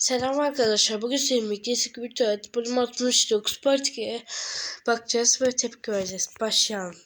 Selam arkadaşlar. Bugün senin eski bir tuvalet bölüm 69 part 2'ye bakacağız ve tepki vereceğiz. Başlayalım.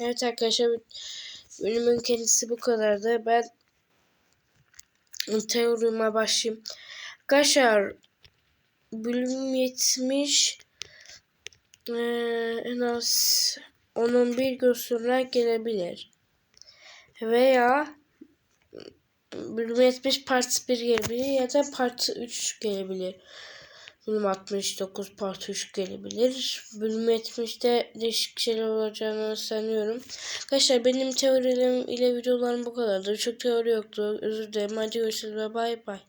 Evet arkadaşlar bölümün kendisi bu kadardı. Ben teorime başlayayım. Arkadaşlar bölüm 70 ee, en az 10-11 gün sonra gelebilir. Veya bölüm 70 part 1 gelebilir ya da part 3 gelebilir. Bölüm 69 part 3 gelebilir. Bölüm 70'te değişik şeyler olacağını sanıyorum. Arkadaşlar benim teorilerim ile videolarım bu kadardı. Çok teori yoktu. Özür dilerim. Hadi görüşürüz ve bay bay.